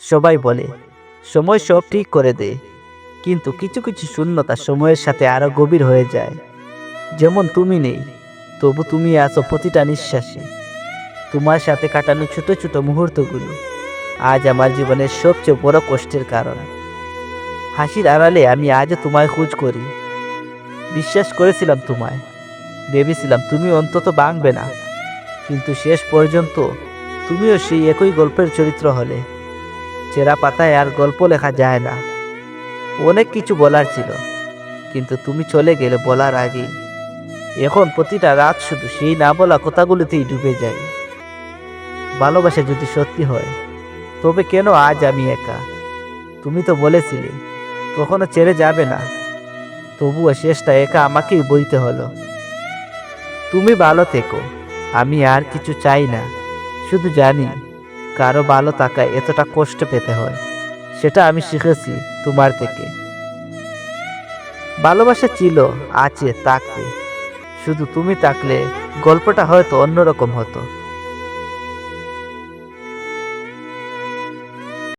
সবাই বলে, সময় সব ঠিক করে দেয় কিন্তু কিছু কিছু শূন্যতা সময়ের সাথে আরও গভীর হয়ে যায়। যেমন তুমি নেই, তবু তুমি আছো প্রতিটা নিঃশ্বাসে। তোমার সাথে কাটানো ছোট ছোট মুহূর্তগুলো আজ আমার জীবনের সবচেয়ে বড় কষ্টের কারণ। হাসির আড়ালে আমি আজও তোমায় খোঁজ করি। বিশ্বাস করেছিলাম তোমায়। ভেবেছিলাম তুমি অন্তত বাঁকবে না। কিন্তু শেষ পর্যন্ত তুমিও সেই একই গল্পের চরিত্র হলে। চেরা পাতায় আর গল্প লেখা যায় না। অনেক কিছু বলার ছিল, কিন্তু তুমি চলে গেলে বলার আগেই। এখন প্রতিটা রাত শুধু সেই না বলা কথাগুলোতেই ডুবে যাই ভালোবাসা যদি সত্যি হয়, তবে কেন আজ আমি একা? তুমি তো বলেছিলে, কখনো ছেড়ে যাবে না। তবুও শেষটা একা আমাকেই বইতে হলো। তুমি ভালো থেকো, আমি আর কিছু চাই না, শুধু জানি কারও ভালো তাকায় এতটা কষ্ট পেতে হয়, সেটা আমি শিখেছি তোমার থেকে। ভালোবাসা ছিল, আছে তাকে শুধু তুমি তাকলে গল্পটা হয়তো অন্যরকম হতো।